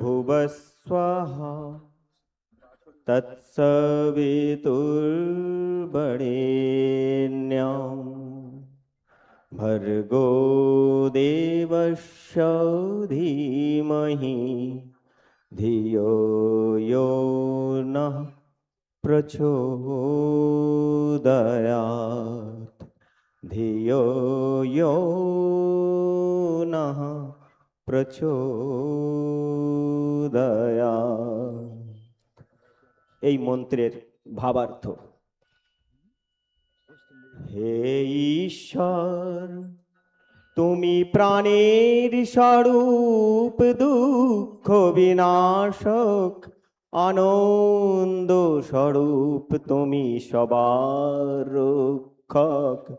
भूर्भुवस्वाहा तत्सवितुर्वरेण्यं भर्गो देवस्य धीमहि धियो यो नः प्रचोदयात्। धियो यो नः প্রচোদয়াৎ এই মন্ত্রের ভাবার্থ। হে ঈশ্বর, তুমি প্রাণের স্বরূপ, দুঃখ বিনাশক, আনন্দ স্বরূপ, তুমি সবার রক্ষক।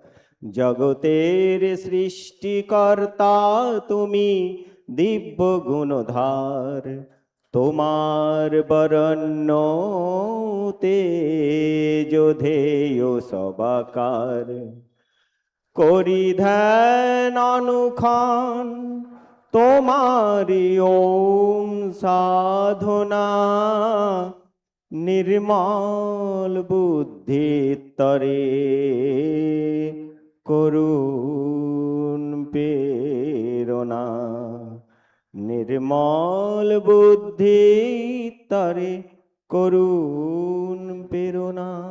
জগতের সৃষ্টিকর্তা তুমি দিব্য গুণধার, তোমার বরণ্য তেজোধেয় সবাকার। করি ধ্যান অনুখান তোমারি ওম সাধনা, নির্মল বুদ্ধি তরে করুণ প্রেরণা। নির্মল বুদ্ধি তরে করুণ প্রেরণা।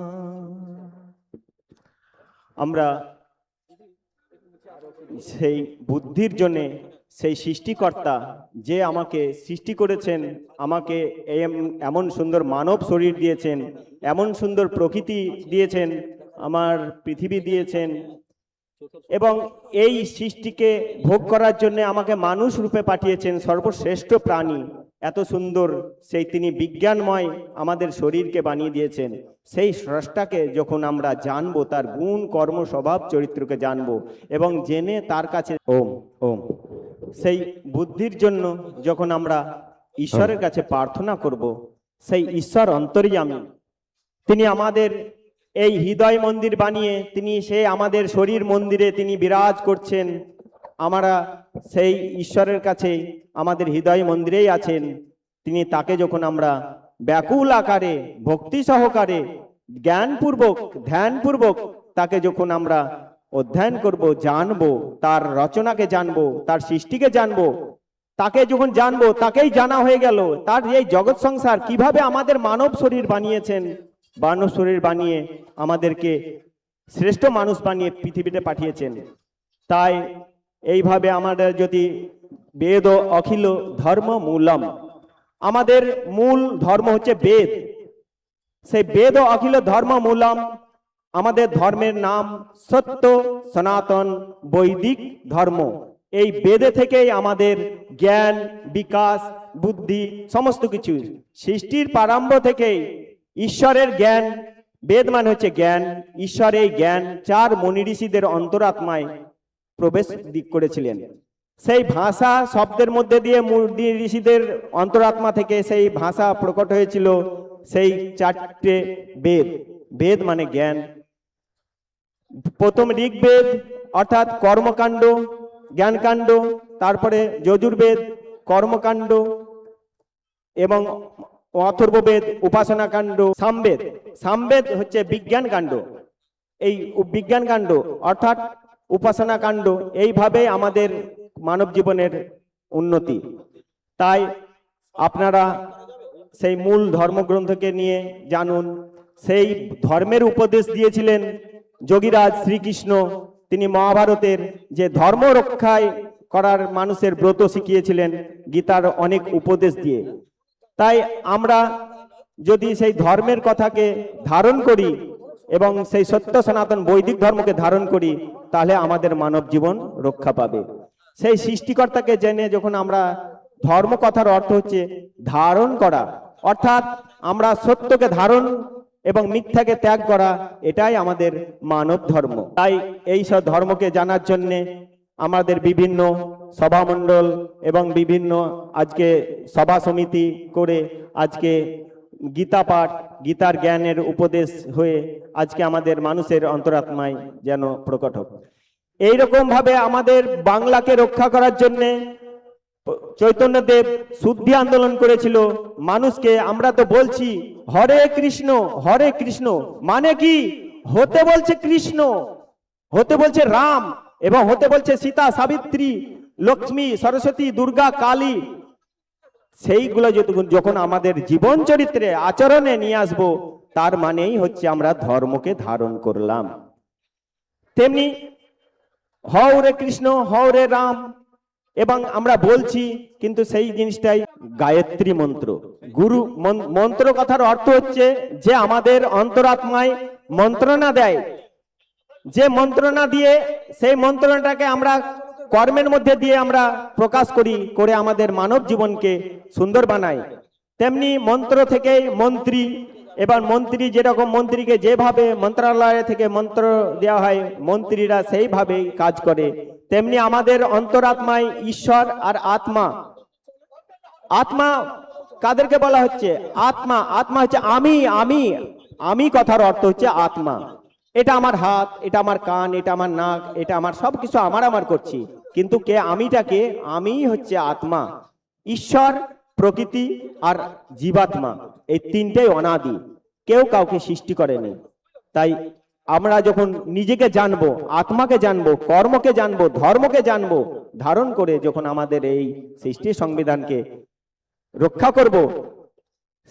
আমরা সেই বুদ্ধির জন্যে সেই সৃষ্টিকর্তা যে আমাকে সৃষ্টি করেছেন, আমাকে এম- এমন সুন্দর মানব শরীর দিয়েছেন, এমন সুন্দর প্রকৃতি দিয়েছেন, আমার পৃথিবী দিয়েছেন এবং এই সৃষ্টিকে ভোগ করার জন্য আমাকে মানুষ রূপে পাঠিয়েছেন সর্বশ্রেষ্ঠ প্রাণী। এত সুন্দর, সেই তিনি বিজ্ঞানময় আমাদের শরীরকে বানিয়ে দিয়েছেন। সেই স্রষ্টাকে যখন আমরা জানব, তার গুণ, কর্ম, স্বভাব চরিত্রকে জানব এবং জেনে তার কাছে ওম ওম। সেই বুদ্ধির জন্য যখন আমরা ঈশ্বরের কাছে প্রার্থনা করব, সেই ঈশ্বর অন্তর্যামী তিনি আমাদের এই হৃদয় মন্দির বানিয়ে তিনি সে আমাদের শরীর মন্দিরে তিনি বিরাজ করছেন। আমরা সেই ঈশ্বরের কাছে আমাদের হৃদয় মন্দিরেই আছেন। তিনি তাকে যখন আমরা ব্যাকুল আকারে, ভক্তি সহকারে, জ্ঞানপূর্বক, ধ্যানপূর্বক তাকে যখন আমরা অধ্যয়ন করব, জানব, তার রচনাকে জানব, তার সৃষ্টিকে জানব, তাকে যখন জানব, তাকেই জানা হয়ে গেল, তার এই জগৎ সংসার কীভাবে আমাদের মানব শরীর বানিয়েছেন। মানব শরীর বানিয়ে আমাদেরকে শ্রেষ্ঠ মানুষ বানিয়ে পৃথিবীতে পাঠিয়েছেন। তাই এইভাবে আমাদের যদি বেদ ও অখিল ধর্ম মূলম, আমাদের মূল ধর্ম হচ্ছে বেদ। সেই বেদ ও অখিল ধর্ম মূলম, আমাদের ধর্মের নাম সত্য, সনাতন, বৈদিক ধর্ম। এই বেদে থেকেই আমাদের জ্ঞান, বিকাশ, বুদ্ধি, সমস্ত কিছু সৃষ্টির প্রারম্ভ থেকেই ঈশ্বরের জ্ঞান, বেদ মানে হচ্ছে জ্ঞান, ঈশ্বর এই জ্ঞান চার মনি ঋষিদের অন্তরাত্মায় প্রবেশ দিক করেছিলেন। সেই ভাষা শব্দের মধ্যে দিয়ে মুনি ঋষিদের অন্তরাত্মা থেকে সেই ভাষা প্রকট হয়েছিল সেই চারটে বেদ। বেদ মানে জ্ঞান। প্রথম ঋগ্বেদ, অর্থাৎ কর্মকাণ্ড, জ্ঞানকাণ্ড, তারপরে যজুর্বেদ, কর্মকাণ্ড এবং অথর্ববেদ উপাসনা কাণ্ড সামবেদ। সামবেদ হচ্ছে বিজ্ঞান কাণ্ড এই বিজ্ঞান কাণ্ড অর্থাৎ উপাসনা কাণ্ড এইভাবে আমাদের মানব জীবনের উন্নতি। তাই আপনারা সেই মূল ধর্মগ্রন্থকে নিয়ে জানুন। সেই ধর্মের উপদেশ দিয়েছিলেন যোগীরাজ শ্রীকৃষ্ণ। তিনি মহাভারতের যে ধর্ম রক্ষায় করার মানুষের ব্রত শিখিয়েছিলেন, গীতার অনেক উপদেশ দিয়ে। তাই আমরা যদি সেই ধর্মের কথাকে ধারণ করি এবং সেই সত্য সনাতন বৈদিক ধর্মকে ধারণ করি, তাহলে আমাদের মানব জীবন রক্ষা পাবে। সেই সৃষ্টিকর্তাকে জেনে যখন আমরা ধর্ম কথার অর্থ হচ্ছে ধারণ করা, অর্থাৎ আমরা সত্যকে ধারণ এবং মিথ্যাকে ত্যাগ করা, এটাই আমাদের মানব ধর্ম। তাই এই সব ধর্মকে জানার জন্যে আমাদের বিভিন্ন সভামণ্ডল এবং বিভিন্ন আজকে সভা সমিতি করে আজকে গীতা পাঠ, গীতার জ্ঞানের উপদেশ হয়ে আজকে আমাদের মানুষের অন্তরাত্মায় যেন প্রকট হোক। এইরকম ভাবে আমাদের বাংলাকে রক্ষা করার জন্যে চৈতন্যদেব শুদ্ধি আন্দোলন করেছিল। মানুষকে আমরা তো বলছি, হরে কৃষ্ণ হরে কৃষ্ণ। মানে কি? হতে বলছে কৃষ্ণ, হতে বলছে রাম। এবং হতে বলছে সীতা, সাবিত্রী, লক্ষ্মী, সরস্বতী, দুর্গা, কালী। সেইগুলো যখন আমাদের জীবন চরিত্রে আচরণে নিয়ে আসব, তার মানেই হচ্ছে আমরা ধর্মকে ধারণ করলাম। তেমনি, হও রে কৃষ্ণ, হও রে রাম, এবং আমরা বলছি, কিন্তু সেই জিনিসটাই গায়ত্রী মন্ত্র। গুরু মন- মন্ত্র কথার অর্থ হচ্ছে যে আমাদের অন্তরাত্মায় মন্ত্রণা দেয়। যে মন্ত্রণা দিয়ে, সেই মন্ত্রণাটাকে আমরা কর্মের মধ্যে দিয়ে আমরা প্রকাশ করি, করে আমাদের মানব জীবনকে সুন্দর বানাই তেমনি মন্ত্র থেকে মন্ত্রী, এবার মন্ত্রী যেরকম মন্ত্রীকে যেভাবে মন্ত্রালয় থেকে মন্ত্র দেওয়া হয়, মন্ত্রীরা সেইভাবেই কাজ করে। তেমনি আমাদের অন্তরাত্মায় ঈশ্বর আর আত্মা। আত্মা কাদেরকে বলা হচ্ছে? আত্মা। আত্মা হচ্ছে আমি আমি। আমি কথার অর্থ হচ্ছে আত্মা। এটা আমার হাত, এটা আমার কান, এটা আমার নাক, এটা আমার সব কিছু আমার আমার করছি। কিন্তু কে আমিটাকে আমি হচ্ছে আত্মা। ঈশ্বর, প্রকৃতি আর জীবাত্মা, এই তিনটেই অনাদি। কেউ কাউকে সৃষ্টি করেনি। তাই আমরা যখন নিজেকে জানব, আত্মাকে জানব, কর্মকে জানব, ধর্মকে জানব, ধারণ করে যখন আমাদের এই সৃষ্টি সংবিধানকে রক্ষা করব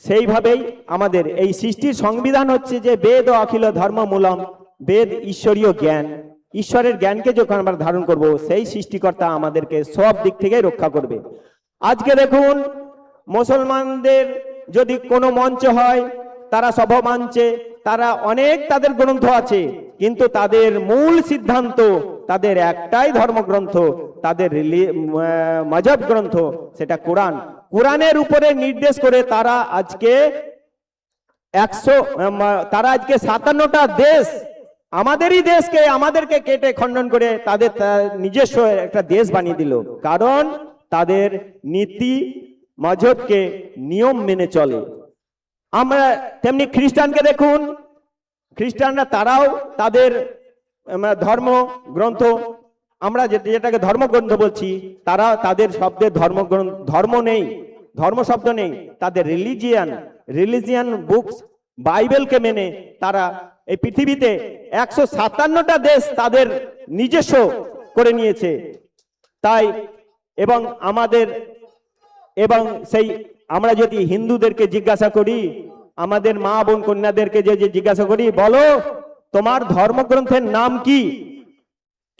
সেইভাবেই আমাদের এই সৃষ্টির সংবিধান হচ্ছে যে বেদ ও অখিল ধর্মমূলম বেদ ঈশ্বরীয় জ্ঞান। ঈশ্বরের জ্ঞানকে যখন আমরা ধারণ করব, সেই সৃষ্টিকর্তা আমাদেরকে সব দিক থেকে রক্ষা করবে। আজকে দেখুন, মুসলমানদের যদি কোনো মঞ্চ হয়, তারা সভা মানছে তারা অনেক তাদের গ্রন্থ আছে, কিন্তু তাদের মূল সিদ্ধান্ত, তাদের একটাই ধর্মগ্রন্থ, তাদের মজহব গ্রন্থ, সেটা কোরআন। কোরআনের উপরে নির্দেশ করে তারা আজকে একশো তারা আজকে সাতান্নটা দেশ আমাদেরই দেশকে, আমাদেরকে কেটে খণ্ডন করে তাদের নিজস্ব একটা দেশ বানিয়ে দিল। কারণ তাদের নীতি মজহবকে নিয়ম মেনে চলে। আমরা তেমনি খ্রিস্টানকে দেখুন, খ্রিস্টানরা তারাও তাদের ধর্ম, গ্রন্থ আমরা যেটাকে ধর্মগ্রন্থ বলছি, তারা তাদের শব্দের ধর্ম ধর্ম নেই, ধর্ম শব্দ নেই, তাদের রিলিজিয়ান রিলিজিয়ান বুকস বাইবেলকে মেনে তারা এই পৃথিবীতে একশো সাতান্নটা দেশ তাদের নিজস্ব করে নিয়েছে। তাই এবং আমাদের, এবং সেই আমরা যদি হিন্দুদেরকে জিজ্ঞাসা করি, আমাদের মা বোন কন্যাদেরকে যে যে জিজ্ঞাসা করি, বলো, তোমার ধর্মগ্রন্থের নাম কি?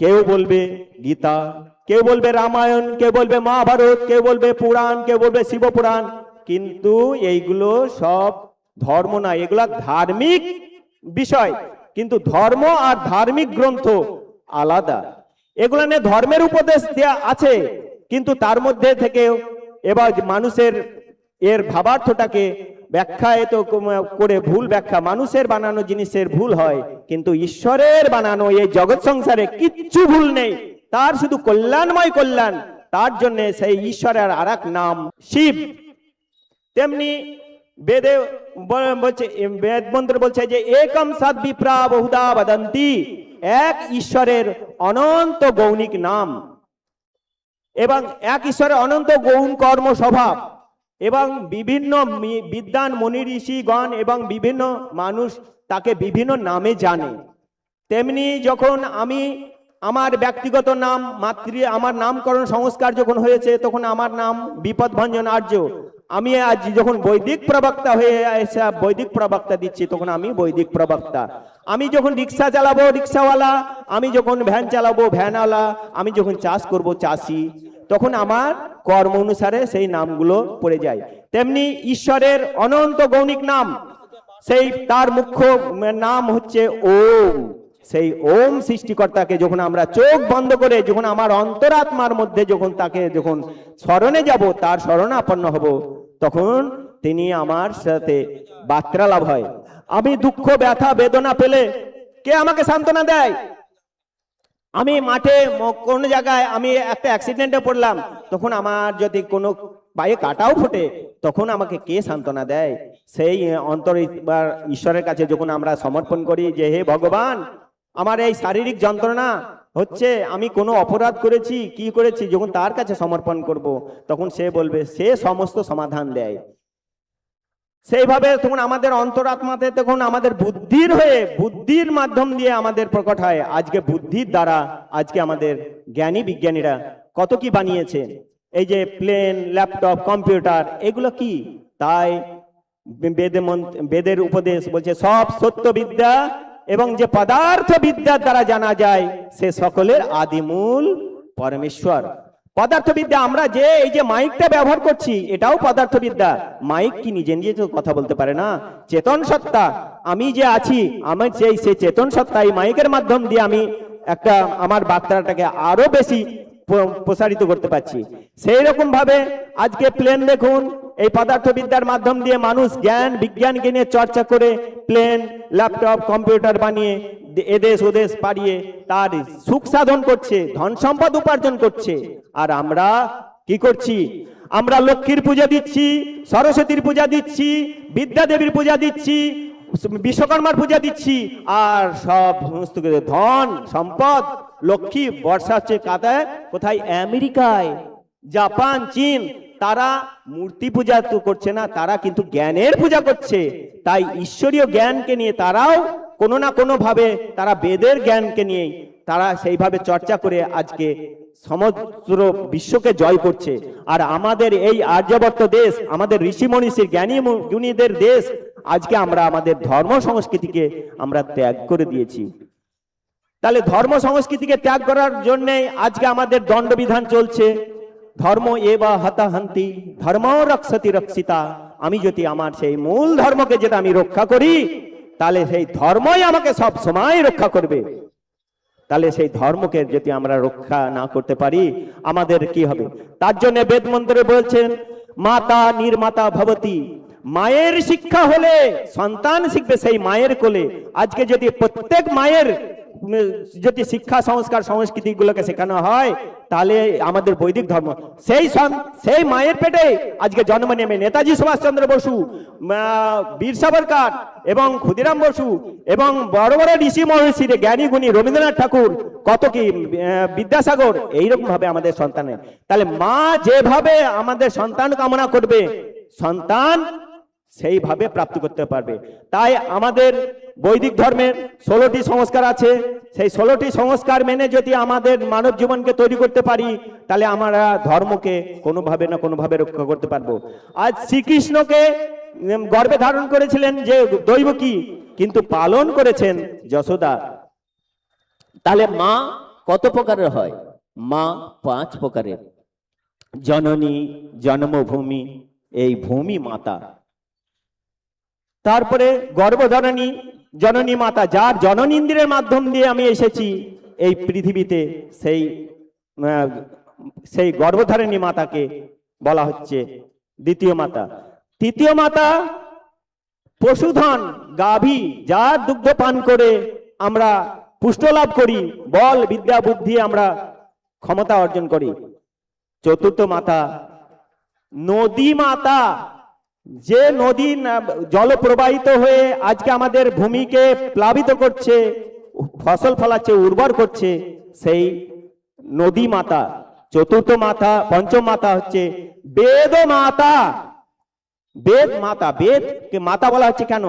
কেউ বলবে গীতা, কেউ বলবে রামায়ণ, কেউ বলবে মহাভারত, কেউ বলবে পুরাণ, কেউ বলবে শিবপুরাণ। কিন্তু এইগুলো সব ধর্ম না, এগুলো ধার্মিক বিষয়। কিন্তু ধর্ম আর ধার্মিক গ্রন্থ আলাদা। এগুলো নিয়ে ধর্মের উপদেশ দেয়া আছে, কিন্তু তার মধ্যে থেকে এবার মানুষের, এর ভাবার্থটাকে ব্যাখ্যায় তো করে ভুল ব্যাখ্যা, মানুষের বানানো জিনিসের ভুল হয়, কিন্তু ঈশ্বরের বানানো এই জগৎ সংসারে কিচ্ছু ভুল নেই। তার শুধু কল্যাণময় কল্যাণ, তার জন্য সেই ঈশ্বরের আর নাম শিব। তেমনি বেদে বলছে, বেদ মন্ত্র বলছে যে, একম সদ বিপ্রা বহুদা বদন্তি, এক ঈশ্বরের অনন্ত গৌণিক নাম। এবং এক ঈশ্বরের অনন্ত গৌণ কর্ম স্বভাব এবং বিভিন্ন বিদ্বান মনি ঋষিগণ এবং বিভিন্ন মানুষ তাকে বিভিন্ন নামে জানে। তেমনি যখন আমি আমার ব্যক্তিগত নাম, মাতৃ, আমার নামকরণ সংস্কার যখন হয়েছে, তখন আমার নাম বিপদ ভঞ্জন আর্য। আমি আজ যখন বৈদিক প্রবক্তা হয়ে এসে বৈদিক প্রবক্তা দিচ্ছি, তখন আমি বৈদিক প্রবক্তা। আমি যখন রিক্সা চালাবো, রিক্সাওয়ালা, আমি যখন ভ্যান চালাবো, ভ্যানওয়ালা, আমি যখন চাষ করব, চাষি। তখন আমার কর্ম অনুসারে সেই নামগুলো পড়ে যায়। তেমনি ঈশ্বরের অনন্ত গৌণিক নাম, সেই তার মুখ্য নাম হচ্ছে ওম। সেই ওম সৃষ্টিকর্তাকে যখন আমরা চোখ বন্ধ করে, যখন আমার অন্তরাত্মার মধ্যে যখন তাকে যখন স্মরণে যাব, তার শরণাপন্ন হব, তখন তিনি আমার সাথে বার্তা লাভ হয়। আমি দুঃখ, ব্যথা, বেদনা পেলে কে আমাকে সান্ত্বনা দেয়? আমি মাঠে কোন জায়গায় আমি একটা অ্যাক্সিডেন্টে পড়লাম, তখন আমার যদি কোনো পায়ে কাটাও ফোটে, তখন আমাকে কে সান্ত্বনা দেয়? সেই অন্তর ঈশ্বরের কাছে যখন আমরা সমর্পণ করি যে, হে ভগবান, আমার এই শারীরিক যন্ত্রণা হচ্ছে, আমি কোনো অপরাধ করেছি, কি করেছি? যখন তার কাছে সমর্পণ করব, তখন সে বলবে, সে সমস্ত সমাধান দেয়। সেইভাবে তখন আমাদের অন্তরাত্মাতে তখন আমাদের বুদ্ধির হয়ে, বুদ্ধির মাধ্যম দিয়ে আমাদের প্রকট হয়। আজকে বুদ্ধির দ্বারা আজকে আমাদের জ্ঞানী বিজ্ঞানীরা কত কি বানিয়েছে? এই যে প্লেন, ল্যাপটপ, কম্পিউটার, এগুলো কি? তাই বেদে বেদের উপদেশ বলছে, সব সত্য বিদ্যা এবং যে পদার্থ বিদ্যার দ্বারা জানা যায়, সে সকলের আদিমূল পরমেশ্বর। পদার্থবিদ্যা, আমরা যে এই যে মাইকটা ব্যবহার করছি, এটাও পদার্থবিদ্যা। মাইক কি নিজে নিজে তো কথা বলতে পারে না? চেতন সত্তা, আমি যে আছি, আমার সেই সেই চেতন সত্তা, এই মাইকের মাধ্যম দিয়ে আমি একটা, আমার বার্তাটাকে আরও বেশি প্রসারিত করতে পারছি। সেই রকম ভাবে আজকে প্লেন দেখুন এই পদার্থবিদ্যার মাধ্যম দিয়ে মানুষ জ্ঞান, বিজ্ঞানকে নিয়ে চর্চা করে প্লেন, ল্যাপটপ, কম্পিউটার বানিয়ে এদেশ, ওদেশ পাড়িয়ে তার সুখ সাধন করছে, ধন সম্পদ উপার্জন করছে। আর আমরা কি করছি? আমরা লক্ষ্মীর পূজা দিচ্ছি, সরস্বতীর পূজা দিচ্ছি বিদ্যা দেবীর পূজা দিচ্ছি, বিশ্বকর্মার পূজা দিচ্ছি, আর সব সমস্ত ধন, সম্পদ, লক্ষ্মী, বর্ষা হচ্ছে কাদায় কোথায়? আমেরিকায়। জাপান, চীন তারা মূর্তি পূজা তো করছে না, তারা কিন্তু জ্ঞানের পূজা করছে। তাই ঈশ্বরীয় জ্ঞানকে নিয়ে তারাও কোনো না কোনো ভাবে তারা বেদের জ্ঞানকে নিয়ে তারা সেইভাবে চর্চা করে আজকে সমগ্র বিশ্বকে জয় করছে। আর আমাদের এই আর্যবর্ত দেশ, আমাদের ঋষি মনীষীর জ্ঞানী গুণীদের দেশ, আজকে আমরা আমাদের ধর্ম সংস্কৃতিকে আমরা ত্যাগ করে দিয়েছি। তাহলে ধর্ম সংস্কৃতিকে ত্যাগ করার জন্য আজকে আমাদের দণ্ডবিধান চলছে। ধর্ম এ বা হতাহান্তি, ধর্ম রক্ষতি রক্ষিতা। আমি যদি আমার সেই মূল ধর্মকে যেটা আমি রক্ষা করি, তাহলে সেই ধর্মই আমাকে সব সময় রক্ষা করবে। তাহলে সেই ধর্মকে যদি আমরা রক্ষা না করতে পারি, আমাদের কি হবে? তার জন্য বেদ মন্ত্রে বলছেন, মাতা নির্মাতা ভবতী, মায়ের শিক্ষা হলে সন্তান শিখবে সেই মায়ের কোলে। আজকে যদি প্রত্যেক মায়ের যদি শিক্ষা, সংস্কার সংস্কৃতি গুলোকে শেখানো হয়, তাহলে আমাদের বৈদিক ধর্ম। সেই সেই মায়ের পেটে আজকে জন্ম নেমে নেতাজি সুভাষচন্দ্র বসু বীর সাবরকার এবং ক্ষুদিরাম বসু এবং বড় বড় ঋষি মহর্ষি জ্ঞানী গুণী রবীন্দ্রনাথ ঠাকুর, কত কি বিদ্যাসাগর, এইরকম ভাবে আমাদের সন্তানের। তাহলে মা যেভাবে আমাদের সন্তান কামনা করবে, সন্তান সেইভাবে প্রাপ্তি করতে পারবে। তাই আমাদের বৈদিক ধর্মের ষোলোটি সংস্কার আছে। সেই ষোলোটি সংস্কার মেনে যদি আমাদের মানব জীবনকে তৈরি করতে পারি, তাহলে আমরা ধর্মকে কোনোভাবে না কোনোভাবে রক্ষা করতে পারব। আজ শ্রীকৃষ্ণকে গর্বে ধারণ করেছিলেন যে দৈব কি? কিন্তু পালন করেছেন যশোদা। তাহলে মা কত প্রকারের হয়? মা পাঁচ প্রকারের। জননী, জন্মভূমি, এই ভূমি মাতা। তারপরে গর্ভধারণী জননী মাতা, যার জননীন্দ্রের মাধ্যম দিয়ে আমি এসেছি এই পৃথিবীতে, সেই সেই গর্ভধারিণী মাতাকে বলা হচ্ছে দ্বিতীয় মাতা। তৃতীয় মাতা পশুধন, গাভী, যার দুগ্ধ পান করে আমরা পুষ্ট লাভ করি, বল, বিদ্যা, বুদ্ধি আমরা ক্ষমতা অর্জন করি। চতুর্থ মাতা নদী মাতা যে নদী জল প্রবাহিত হয়ে আজকে আমাদের ভূমিকে প্লাবিত করছে, ফসল ফলাচ্ছে, উর্বর করছে, সেই নদী মাতা, চতুর্থ মাতা, পঞ্চম মাতা হচ্ছে বেদ মাতা। বেদ মাতা বেদ কে মাতা বলা হচ্ছে কেন?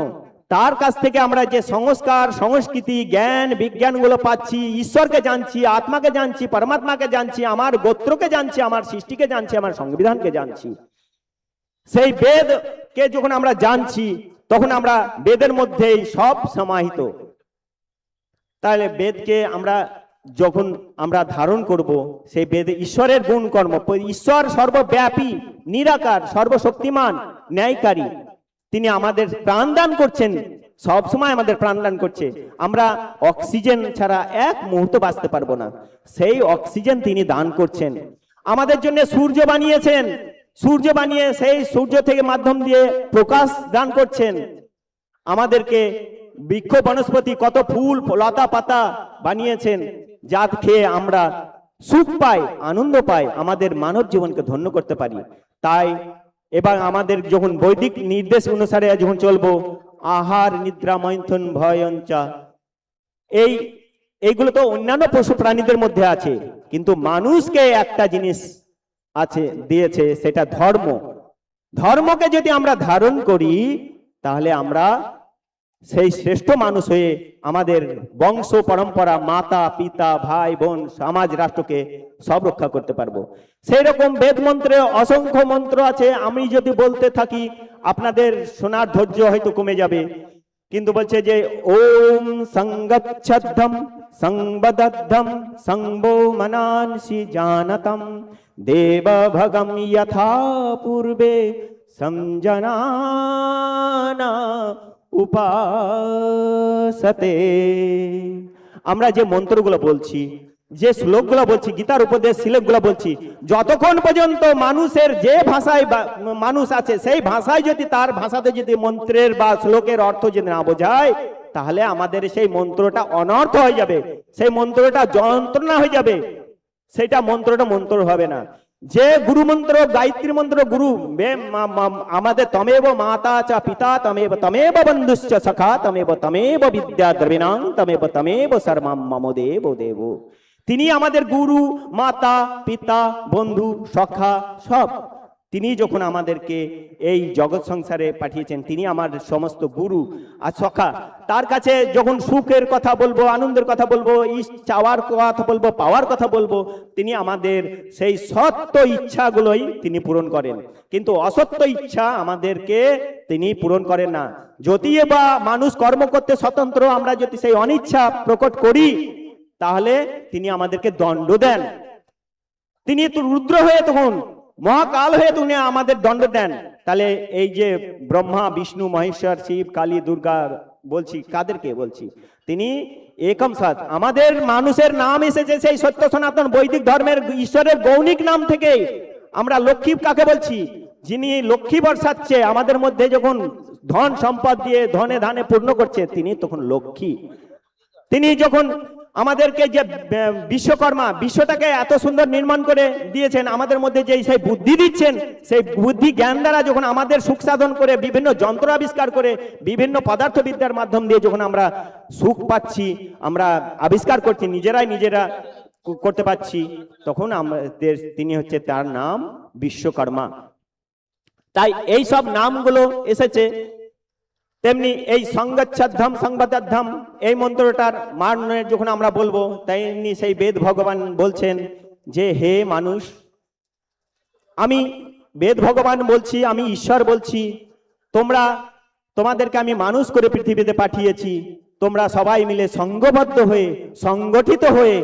তার কাছ থেকে আমরা যে সংস্কার, সংস্কৃতি, জ্ঞান বিজ্ঞানগুলো পাচ্ছি, ঈশ্বরকে জানছি, আত্মাকে জানছি, পরমাত্মাকে জানছি, আমার গোত্রকে জানছি, আমার সৃষ্টিকে জানছি, আমার সংবিধানকে জানছি সেই বেদকে যখন আমরা জানছি, তখন আমরা বেদের মধ্যেই সব সমাহিত। তাহলে বেদকে আমরা যখন আমরা ধারণ করব, সেই বেদ ঈশ্বরের গুণ কর্ম ঈশ্বর সর্বব্যাপী, নিরাকার, সর্বশক্তিমান, ন্যায়কারী। তিনি আমাদের প্রাণদান করছেন, সব সময় আমাদের প্রাণদান করছে। আমরা অক্সিজেন ছাড়া এক মুহূর্ত বাঁচতে পারব না। সেই অক্সিজেন তিনি দান করছেন। আমাদের জন্য সূর্য বানিয়েছেন। সূর্য বানিয়ে সেই সূর্য থেকে মাধ্যম দিয়ে প্রকাশ দান করছেন। আমাদেরকে বৃক্ষ বনস্পতি কত ফুল, লতা পাতা বানিয়েছেন, যা খেয়ে আমরা সুখ পাই, আনন্দ পাই, আমাদের মানব জীবনকে ধন্য করতে পারি। তাই এবার আমাদের যখন বৈদিক নির্দেশ অনুসারে যখন চলবো, আহার নিদ্রা মৈথুন ভয়ঞ্চা। এই, এইগুলো তো অন্যান্য পশু প্রাণীদের মধ্যে আছে, কিন্তু মানুষকে একটা জিনিস আছে, দিয়েছে, সেটা ধর্ম। ধর্মকে যদি আমরা ধারণ করি, তাহলে আমরা সেই শ্রেষ্ঠ মানুষ হয়ে আমাদের বংশ, পরম্পরা, মাতা, পিতা, ভাই, বোন, সমাজ, রাষ্ট্রকে সব রক্ষা করতে পারব। সেই রকম বেদ মন্ত্রে অসংখ্য মন্ত্র আছে। আমি যদি বলতে থাকি, আপনাদের শোনার ধৈর্য হয়তো কমে যাবে। কিন্তু বলছে যে, ওম সঙ্গচ্ছদ্ধম সংবদদ্ধম সংবো জানতম দেব ভগম যথা পূর্বে সমজনানা উপাসতে আমরা যে মন্ত্রগুলো বলছি, যে শ্লোকগুলো বলছি, গীতার উপদেশ, শ্লোকগুলো বলছি, যতক্ষণ পর্যন্ত মানুষের যে ভাষায় মানুষ আছে, সেই ভাষায় যদি তার ভাষাতে যদি মন্ত্রের বা শ্লোকের অর্থ যদি না বোঝায় তাহলে আমাদের সেই মন্ত্রটা অনর্থ হয়ে যাবে। সেই মন্ত্রটা যন্ত্রণা হয়ে যাবে। সেটা মন্ত্রটা মন্ত্র হবে না। যে গুরু মন্ত্র, গায়ত্রী মন্ত্র, গুরু আমাদের তমেব মাতা চা, পিতা তমেব তমেব বন্ধুশ্চ, সখা তমেব তমেব বিদ্যা দ্রবিণাং, তমেব তমেব সর্বম মম দেব দেব। তিনি আমাদের গুরু, মাতা, পিতা, বন্ধু, সখা, সব। তিনি যখন আমাদেরকে এই জগৎ সংসারে পাঠিয়েছেন, তিনি আমার সমস্ত গুরু আর সখা। তার কাছে যখন সুখের কথা বলব, আনন্দের কথা বলব, ইস, চাওয়ার কথা বলব, পাওয়ার কথা বলব, তিনি আমাদের সেই সত্য ইচ্ছাগুলোই তিনি পূরণ করেন। কিন্তু অসত্য ইচ্ছা আমাদেরকে তিনি পূরণ করেন না। যদি বা মানুষ কর্ম করতে স্বতন্ত্র, আমরা যদি সেই অনিচ্ছা প্রকট করি, তাহলে তিনি আমাদেরকে দণ্ড দেন। তিনি তো রুদ্র হয়ে তখন মহাকাল হয়ে তিনি আমাদের দণ্ড দেন। তাহলে এই যে ব্রহ্মা, বিষ্ণু, মহেশ্বর, শিব, কালী, দুর্গা বলছি, কাদেরকে বলছি? তিনি একম সাত আমাদের মানুষের নাম এসেছে সেই সত্য সনাতন বৈদিক ধর্মের ঈশ্বরের গৌণিক নাম থেকে। আমরা লক্ষ্মী কাকে বলছি? যিনি লক্ষ্মী বর্ষাচ্ছে, আমাদের মধ্যে যখন ধন সম্পদ দিয়ে ধনে ধানে পূর্ণ করছে, তিনি তখন লক্ষ্মী। তিনি যখন আমাদেরকে যে বিশ্বকর্মা বিশ্বটাকে এত সুন্দর নির্মাণ করে দিয়েছেন, আমাদের মধ্যে যে সেই বুদ্ধি দিচ্ছেন, সেই বুদ্ধি জ্ঞান দ্বারা যখন আমাদের সুখ সাধন করে, বিভিন্ন যন্ত্র আবিষ্কার করে, বিভিন্ন পদার্থবিদ্যার মাধ্যম দিয়ে যখন আমরা সুখ পাচ্ছি, আমরা আবিষ্কার করছি, নিজেরাই নিজেরা করতে পারছি, তখন আমাদের, তিনি হচ্ছে তার নাম বিশ্বকর্মা। তাই এই সব নামগুলো এসেছে তেমনি এই সংগচ্ছাধ্যাম সংবাদাধ্যাম এই মন্ত্রটার মানে যখন আমরা বলব, তেমনি সেই বেদ ভগবান বলছেন যে, হে মানুষ, আমি বেদ ভগবান বলছি, আমি ঈশ্বর বলছি, তোমরা, তোমাদেরকে আমি মানুষ করে পৃথিবীতে পাঠিয়েছি, তোমরা সবাই মিলে সংঘবদ্ধ হয়ে, সংগঠিত হয়ে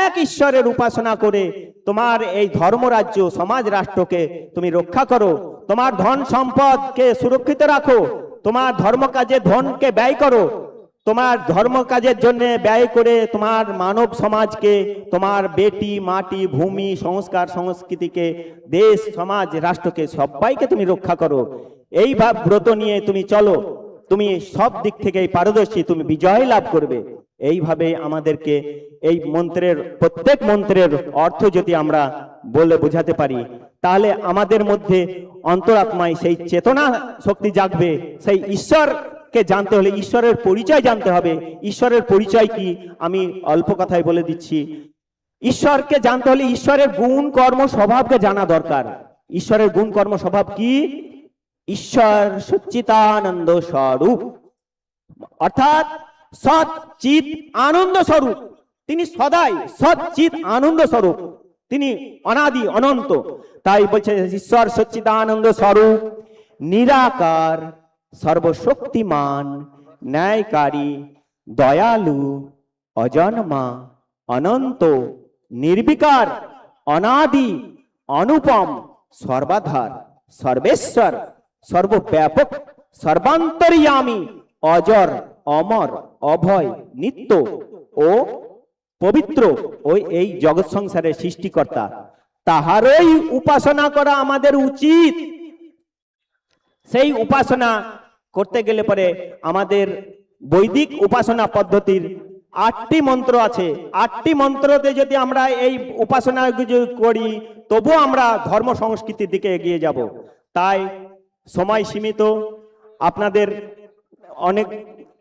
এক ঈশ্বরের উপাসনা করে, তোমার এই ধর্মরাজ্য, সমাজ রাষ্ট্রকে তুমি রক্ষা করো, তোমার ধন সম্পদকে সুরক্ষিত রাখো তোমার ধর্ম কাজে ধনকে ব্যয় করো। তোমার ধর্ম কাজের জন্য ব্যয় করে তোমার মানব সমাজকে, তোমার বেটি, মাটি, ভূমি, সংস্কার, সংস্কৃতিকে, দেশ, সমাজ, রাষ্ট্রকে, সবাইকে তুমি রক্ষা করো। এই ভাব ব্রত নিয়ে তুমি চলো। তুমি সব দিক থেকে পারদর্শী, তুমি বিজয় লাভ করবে। এইভাবে আমাদেরকে এই মন্ত্রের, প্রত্যেক মন্ত্রের অর্থ যদি আমরা বলে বোঝাতে পারি তাহলে আমাদের মধ্যে অন্তরাত্মায় সেই চেতনা শক্তি জাগবে। সেই ঈশ্বরকে জানতে হলে ঈশ্বরের পরিচয় জানতে হবে। ঈশ্বরের পরিচয় কি? আমি অল্প কথায় বলে দিচ্ছি। ঈশ্বরকে জানতে হলে ঈশ্বরের গুণ, কর্ম, স্বভাবকে জানা দরকার। ঈশ্বরের গুণ, কর্ম, স্বভাব কি? ঈশ্বর সচ্চিতানন্দ স্বরূপ। অর্থাৎ সৎ চিত আনন্দ স্বরূপ। তিনি সদাই সৎ চিত আনন্দ স্বরূপ। তিনি অনাদি অনন্ত। তাই বলছে ঈশ্বর সচ্চিদানন্দ স্বরূপ, নিরাকার, সর্বশক্তিমান, ন্যায়কারী, দয়ালু, অজন্মা, অনন্ত, নির্বিকার, অনাদি, অনুপম, সর্বাধার, সর্বেশ্বর, সর্বব্যাপক, সর্বান্তর্যামী, অজর, অমর, অভয়, নিত্য ও পবিত্র ওই, এই জগৎ সংসারের সৃষ্টিকর্তা। তাহারই উপাসনা করা আমাদের উচিত। সেই উপাসনা করতে গেলে পরে আমাদের বৈদিক উপাসনা পদ্ধতির আটটি মন্ত্র আছে। আটটি মন্ত্রতে যদি আমরা এই উপাসনা করি, তবু আমরা ধর্ম সংস্কৃতির দিকে এগিয়ে যাব। তাই সময় সীমিত। আপনাদের অনেক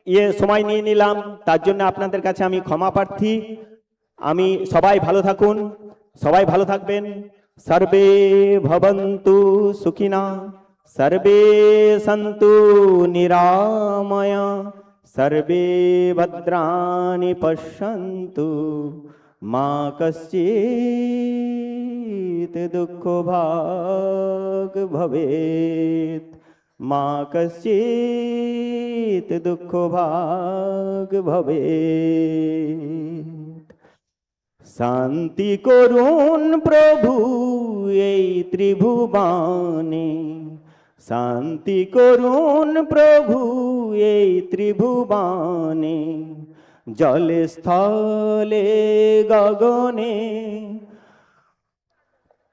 ইয়ে সময় নিয়ে নিলাম, তার জন্য আপনাদের কাছে আমি ক্ষমা প্রার্থী। আমি সবাই ভালো থাকুন, সবাই ভালো থাকবেন। সর্বে ভবন্তু সুখিনা, সর্বে সন্তু নিরাময়, সর্বে ভদ্রাণি পশ্যন্তু। মা কশ্চিৎ দুঃখ ভাগ ভবেত মা কশ্চিৎ দুঃখ ভাগ ভবেত শান্তি করুন প্রভু এই ত্রিভুবনে। শান্তি করুন প্রভু এই ত্রিভুবনে। জলে গগনে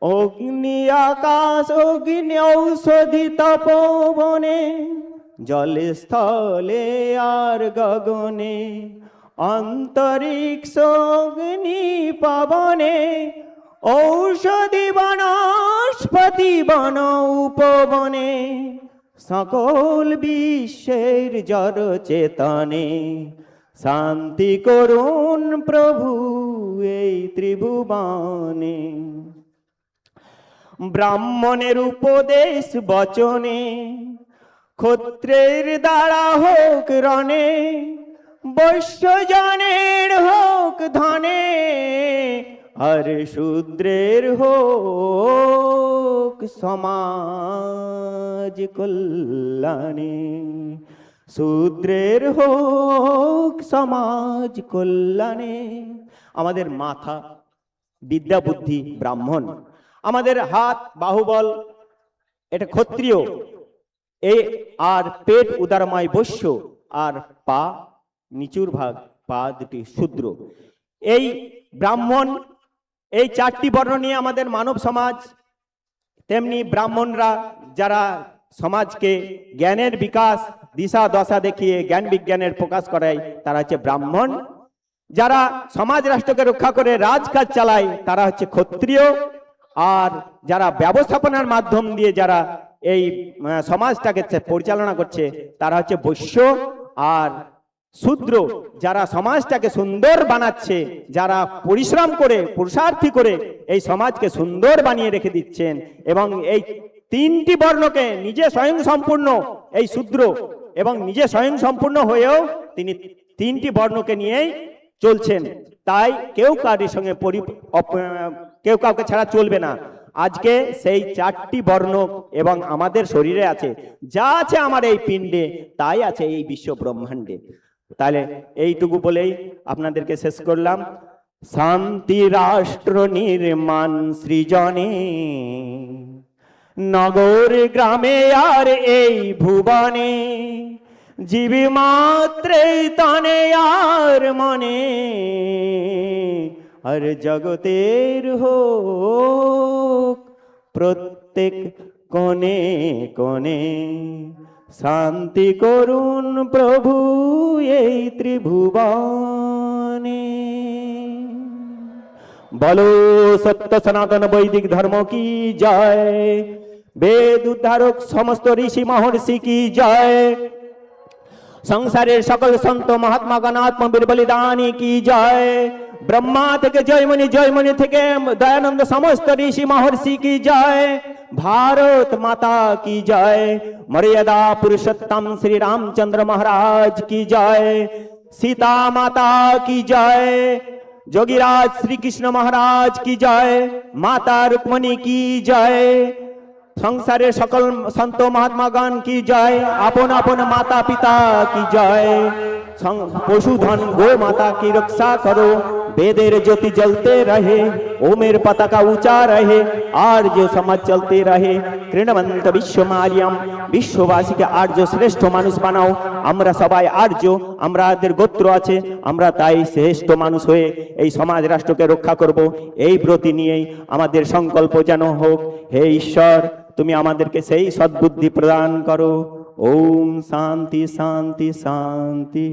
অগ্নি আকাশ, অগ্নি ঔষধি তপবনে জলে স্থলে আর গগনে, অন্তরিক্ষ অগ্নি পবনে, ঔষধি বনস্পতি বন উপবনে, সকল বিশ্বের জড় চেতনে, শান্তি করুন প্রভু এই ত্রিভুবনে। ব্রাহ্মণের উপদেশ বচনে, ক্ষত্রের দ্বারা হোক রণে, বৈশ্যজনের হোক ধনে, আর শূদ্রের হোক সমাজ কল্যাণে, শূদ্রের হোক সমাজ কল্যাণে। আমাদের মাথা বিদ্যা বুদ্ধি ব্রাহ্মণ। আমাদের হাত, বাহুবল, এটা ক্ষত্রিয়। এই আর পেট উদারময় বৈশ্য, আর পা নিচুর ভাগ, পা দুটি শূদ্র। এই ব্রাহ্মণ, এই চারটি বর্ণ নিয়ে আমাদের মানব সমাজ, তেমনি ব্রাহ্মণরা যারা সমাজকে জ্ঞানের বিকাশ, দিশা, দশা দেখিয়ে জ্ঞান বিজ্ঞানের প্রকাশ করায়, তারা হচ্ছে ব্রাহ্মণ। যারা সমাজ রাষ্ট্রকে রক্ষা করে রাজকাজ চালায়, তারা হচ্ছে ক্ষত্রিয়। আর যারা ব্যবস্থাপনার মাধ্যম দিয়ে যারা এই সমাজটাকে পরিচালনা করছে, তারা হচ্ছে বৈশ্য আর শূদ্র। যারা সমাজটাকে সুন্দর বানাচ্ছে, যারা পরিশ্রম করে, পুরুষার্থী করে এই সমাজকে সুন্দর বানিয়ে রেখে দিচ্ছেন এবং এই তিনটি বর্ণকে নিজে স্বয়ং সম্পূর্ণ এই শূদ্র এবং নিজে স্বয়ং সম্পূর্ণ হয়েও তিনি তিনটি বর্ণকে নিয়েই চলছেন। তাই কেউ কারির সঙ্গে কেউ কাউকে ছাড়া চলবে না। আজকে সেই চারটি বর্ণ এবং আমাদের শরীরে আছে। যা আছে আমার এই পিণ্ডে, তাই আছে এই বিশ্ব ব্রহ্মাণ্ডে। তাহলে এইটুকু বলেই আপনাদেরকে শেষ করলাম। শান্তি রাষ্ট্র নির্মাণ সৃজনে। নগর গ্রামে আর এই ভুবনে। জীবী মাত্রে তনে আর মনে। আর জগতের হোক প্রত্যেক কোণে কোণে শান্তি করুন প্রভু এই ত্রিভুবনে বলো সত্য সনাতন বৈদিক ধর্ম কি জয়? বেদ উদ্ধারক সমস্ত ঋষি মহর্ষি কি জয়? সংসারের সকল সন্ত মহাত্মা গণাত্মবীর বলিদানী কি জয়? ব্রহ্মা থেকে জয়মণি জয়মণি থেকে দয়ানন্দ, সমস্ত ঋষি মহর্ষি কি জয়? ভারত মাতা কি জয়? মর্যাদা পুরুষোত্তম শ্রী রামচন্দ্র মহারাজ কি জয়? সীতা মাতা কি জয়? যোগীরাজ শ্রীকৃষ্ণ মহারাজ কি জয়? মাতা রুক্মণী কি জয়? সংসারের সকল সন্ত মহাত্মাগণ কি জয়? আপন আপন মাতা পিতা কি জয়? পশুধন গো মাতা কি রক্ষা করো? वेदेर ज्योति जलते रहे ओमेर पताका ऊंचा रहे आर्य समाज चलते रहे তৃণবন্ত বিশ্ব মারিয়াম বিশ্ববাসীকে আর্য শ্রেষ্ঠ মানুষ বানাও আমরা সবাই আর্য আমাদের গোত্র আছে আমরা তাই শ্রেষ্ঠ মানুষ হয়ে এই সমাজ রাষ্ট্রকে রক্ষা করব এই ব্রতি নিয়েই আমাদের সংকল্প যেন হোক হে ঈশ্বর তুমি আমাদেরকে সেই সদ্বুদ্ধি প্রদান করো ওম শান্তি শান্তি শান্তি